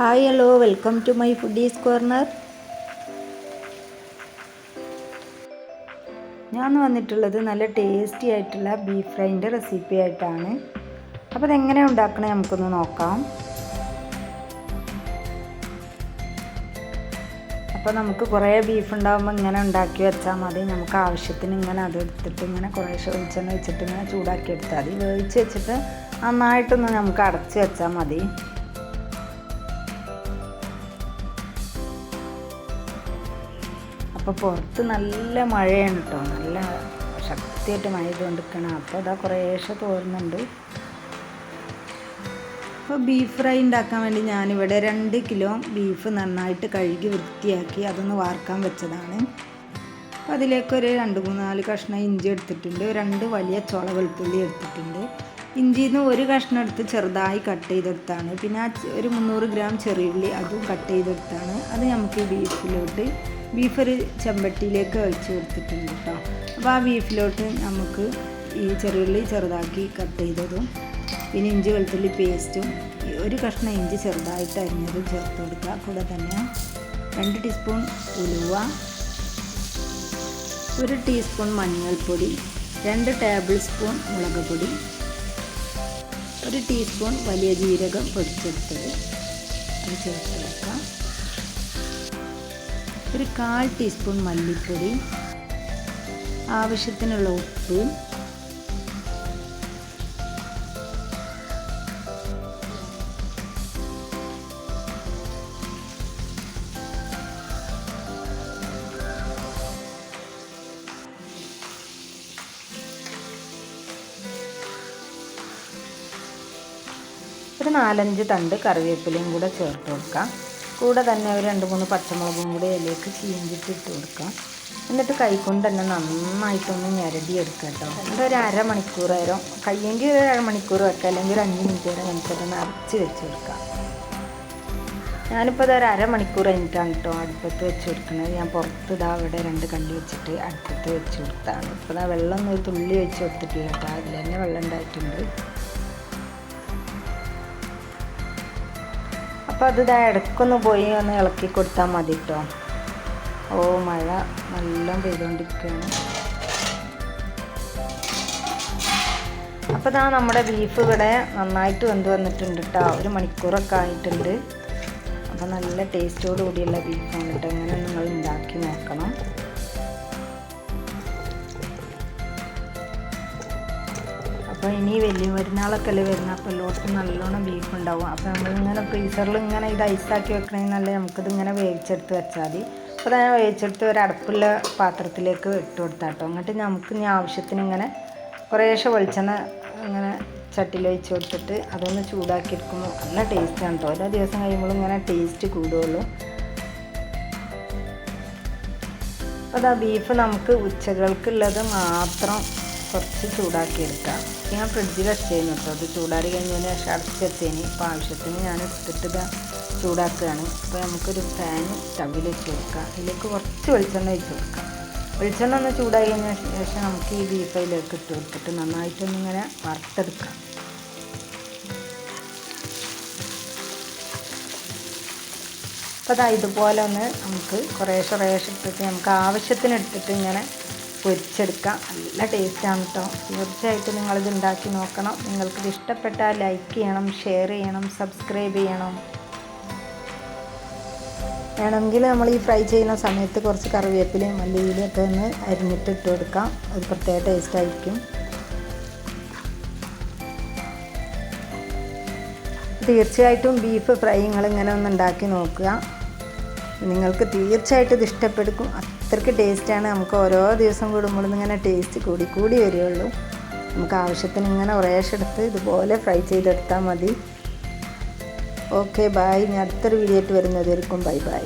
Hi hello welcome to my foodies corner ഞാൻ വന്നിട്ടുള്ളത് നല്ല ടേസ്റ്റി ആയിട്ടുള്ള ബീഫ് ഫ്രൈന്റെ റെസിപ്പി ആയിട്ടാണ്. അപ്പോൾ അതെങ്ങനെ ഉണ്ടാക്കണേ നമുക്കൊന്ന് നോക്കാം. അപ്പോൾ നമുക്ക് കുറേ ബീഫ് ഉണ്ടാകുമ്പോൾ ഇങ്ങനെ ഉണ്ടാക്കി വെച്ചാൽ മതി. നമുക്ക് ആവശ്യത്തിന് ഇങ്ങനെ അത് എടുത്തിട്ട് ഇങ്ങനെ കുറേശ്ശെ വെളിച്ചെണ്ണ വെച്ചിട്ട് ഇങ്ങനെ ചൂടാക്കി എടുത്താൽ മതി. വേവിച്ച് വെച്ചിട്ട് നന്നായിട്ടൊന്ന് നമുക്ക് അടച്ച് വെച്ചാൽ മതി. അപ്പോൾ പുറത്ത് നല്ല മഴയാണ് കേട്ടോ നല്ല ശക്തിയായിട്ട് മഴ ചെയ്തുകൊണ്ടിരിക്കണം അപ്പോൾ അതാ കുറേശ്ശെ തോരുന്നുണ്ട്. അപ്പോൾ ബീഫ് ഫ്രൈ ഉണ്ടാക്കാൻ വേണ്ടി ഞാനിവിടെ രണ്ട് കിലോ ബീഫ് നന്നായിട്ട് കഴുകി വൃത്തിയാക്കി അതൊന്ന് വാർക്കാൻ വെച്ചതാണ്. അപ്പോൾ അതിലേക്ക് ഒരു രണ്ട് മൂന്ന് നാല് കഷ്ണം ഇഞ്ചി എടുത്തിട്ടുണ്ട്. രണ്ട് വലിയ ചുള വെളുത്തുള്ളി എടുത്തിട്ടുണ്ട്. ഇഞ്ചിയിൽ നിന്ന് ഒരു കഷ്ണം എടുത്ത് ചെറുതായി കട്ട് ചെയ്തെടുത്താണ്. പിന്നെ ആ ഒരു മുന്നൂറ് ഗ്രാം ചെറിയുള്ളി അതും കട്ട് ചെയ്തെടുത്താണ്. അത് നമുക്ക് ഈ ബീഫിലോട്ട് ബീഫ് ഒരു ചെമ്പട്ടിയിലേക്ക് ഒഴിച്ച് കൊടുത്തിട്ടുണ്ട് കേട്ടോ അപ്പോൾ ആ ബീഫിലോട്ട് നമുക്ക് ഈ ചെറുള്ളി ചെറുതാക്കി കട്ട് ചെയ്തതും പിന്നെ ഇഞ്ചി വെളുത്തുള്ളി പേസ്റ്റും ഒരു കഷ്ണം ഇഞ്ചി ചെറുതായിട്ട് അരിഞ്ഞതും ചേർത്ത് കൊടുക്കുക. കൂടെ തന്നെ രണ്ട് ടീസ്പൂൺ ഉലുവ ഒരു ടീസ്പൂൺ മഞ്ഞൾപ്പൊടി രണ്ട് ടേബിൾ സ്പൂൺ മുളക് പൊടി ഒരു ടീസ്പൂൺ വലിയ ജീരകം പൊടിച്ചെടുത്തത്. അത് ചേർത്ത് വെക്കാം. ഒരു കാൽ ടീസ്പൂൺ മല്ലിപ്പൊടി ആവശ്യത്തിനുള്ള ഉപ്പ് ഒരു നാലഞ്ച് തണ്ട് കറിവേപ്പിലയും കൂടെ ചേർത്ത് കൊടുക്കാം. കൂടെ തന്നെ ഒരു രണ്ട് മൂന്ന് പച്ചമുളകും കൂടി അതിലേക്ക് ചീഞ്ചിട്ട് ഇട്ട് കൊടുക്കാം. എന്നിട്ട് കൈകൊണ്ട് തന്നെ നന്നായിട്ടൊന്ന് ഞരടി എടുക്കുക കേട്ടോ. എന്നിട്ട് ഒരു അരമണിക്കൂർ നേരം കയ്യെങ്കിൽ ഒരു അരമണിക്കൂർ വെക്കുക അല്ലെങ്കിൽ ഒരു അഞ്ച് മിനിറ്റ് വരെ നമുക്കത് അരച്ച് വെച്ച് കൊടുക്കാം. ഞാനിപ്പോൾ അതൊരു അരമണിക്കൂർ കഴിഞ്ഞിട്ടാണ് കേട്ടോ അടുപ്പത്ത് വെച്ച് കൊടുക്കുന്നത്. ഞാൻ പുറത്ത് ഇതാ അവിടെ രണ്ട് കണ്ടി വെച്ചിട്ട് അടുപ്പത്ത് വെച്ച് കൊടുത്താണ്. ഇപ്പോൾ ഇതാ വെള്ളം ഒന്ന് തുള്ളി വെച്ച് കൊടുത്തിട്ടില്ല കേട്ടോ. അതിൽ തന്നെ വെള്ളം ഉണ്ടായിട്ടുണ്ട്. അപ്പോൾ അത് ഇതാ ഇടയ്ക്കൊന്ന് പോയി ഒന്ന് ഇളക്കി കൊടുത്താൽ മതി കേട്ടോ ഓ മഴ നല്ല പെയ്തുകൊണ്ടിരിക്കുകയാണ് അപ്പോൾ ഇതാ നമ്മുടെ ബീഫ് ഇവിടെ നന്നായിട്ട് വെന്ത് വന്നിട്ടുണ്ട് കേട്ടോ ഒരു മണിക്കൂറൊക്കെ ആയിട്ടുണ്ട്. അപ്പോൾ നല്ല ടേസ്റ്റോട് കൂടിയുള്ള ബീഫാണ് കേട്ടോ ഇങ്ങനെ നിങ്ങൾ ഉണ്ടാക്കി നോക്കണം. അപ്പോൾ ഇനി വലിയ പെരുന്നാളൊക്കെ അല്ലേ വരുന്നത് അപ്പോൾ എല്ലായിടത്തും നല്ലോണം ബീഫ് ഉണ്ടാവും. അപ്പോൾ നമ്മളിങ്ങനെ ഫ്രീസറിൽ ഇങ്ങനെ ഇത് ഐസാക്കി വെക്കണമെങ്കിൽ നല്ല നമുക്കിത് ഇങ്ങനെ വേവിച്ചെടുത്ത് വെച്ചാൽ മതി അപ്പോൾ ഞാൻ വേവിച്ചെടുത്ത് ഒരു അടുപ്പുള്ള പാത്രത്തിലേക്ക് ഇട്ട് കൊടുത്താൽ കേട്ടോ എന്നിട്ട് നമുക്ക് ഇനി ആവശ്യത്തിന് ഇങ്ങനെ കുറേശ്ശെ വെളിച്ചെണ്ണ ഇങ്ങനെ ചട്ടിയിൽ ഒഴിച്ച് കൊടുത്തിട്ട് അതൊന്ന് ചൂടാക്കി എടുക്കുമ്പോൾ നല്ല ടേസ്റ്റാണ് കേട്ടോ ഓരോ ദിവസം കഴിയുമ്പോഴും ഇങ്ങനെ ടേസ്റ്റ് കൂടുകയുള്ളൂ അപ്പോൾ ബീഫ് നമുക്ക് ഉച്ചകൾക്കുള്ളത് മാത്രം കുറച്ച് ചൂടാക്കി എടുക്കാം ഞാൻ ഫ്രിഡ്ജിൽ വെച്ചേന് കേട്ടോ അത് ചൂടാറി കഴിഞ്ഞതിന് ശേഷം അടച്ചെത്തേന് ഇപ്പോൾ ആവശ്യത്തിന് ഞാൻ എടുത്തിട്ട് ഇത് ചൂടാക്കുകയാണ്. അപ്പോൾ നമുക്കൊരു പാൻ സ്റ്റവിൽ വെച്ച് കൊടുക്കാം. അതിലേക്ക് കുറച്ച് വെളിച്ചെണ്ണ വെച്ച് കൊടുക്കാം. വെളിച്ചെണ്ണ ഒന്ന് ചൂടായി കഴിഞ്ഞ ശേഷം നമുക്ക് ഈ ബീഫ് അതിലേക്ക് ഇട്ട് കൊടുത്തിട്ട് നന്നായിട്ടൊന്നിങ്ങനെ വറുത്തെടുക്കാം. അപ്പോൾ അതാ ഇതുപോലെ ഒന്ന് നമുക്ക് കുറേശ്ശെ കുറേശ്ശെ ഇട്ടിട്ട് നമുക്ക് ആവശ്യത്തിന് എടുത്തിട്ട് ഇങ്ങനെ പൊരിച്ചെടുക്കാം. നല്ല ടേസ്റ്റാണ് കേട്ടോ തീർച്ചയായിട്ടും നിങ്ങളിത് ഉണ്ടാക്കി നോക്കണം. നിങ്ങൾക്കിത് ഇഷ്ടപ്പെട്ടാൽ ലൈക്ക് ചെയ്യണം ഷെയർ ചെയ്യണം സബ്സ്ക്രൈബ് ചെയ്യണം. വേണമെങ്കിൽ നമ്മൾ ഈ ഫ്രൈ ചെയ്യുന്ന സമയത്ത് കുറച്ച് കറിവേപ്പിലയും മല്ലിയിലൊക്കെ ഒന്ന് അരിഞ്ഞിട്ട് ഇട്ട് കൊടുക്കാം. അത് പ്രത്യേക ടേസ്റ്റ് ആയിരിക്കും. തീർച്ചയായിട്ടും ബീഫ് ഫ്രൈ നിങ്ങൾ ഇങ്ങനെ ഒന്ന് ഉണ്ടാക്കി നോക്കുക. നിങ്ങൾക്ക് തീർച്ചയായിട്ടും ഇത് ഇഷ്ടപ്പെടും. അത്രയ്ക്ക് ടേസ്റ്റാണ്. നമുക്ക് ഓരോ ദിവസം കൂടുമ്പോഴും ഇങ്ങനെ ടേസ്റ്റ് കൂടി കൂടി വരികയുള്ളൂ നമുക്ക് ആവശ്യത്തിന് ഇങ്ങനെ ഒറേഷ് എടുത്ത് ഇതുപോലെ ഫ്രൈ ചെയ്തെടുത്താൽ മതി. ഓക്കെ ബായ് ഞാൻ അടുത്തൊരു വീഡിയോ ആയിട്ട് വരുന്നതായിരിക്കും ബൈ ബൈ.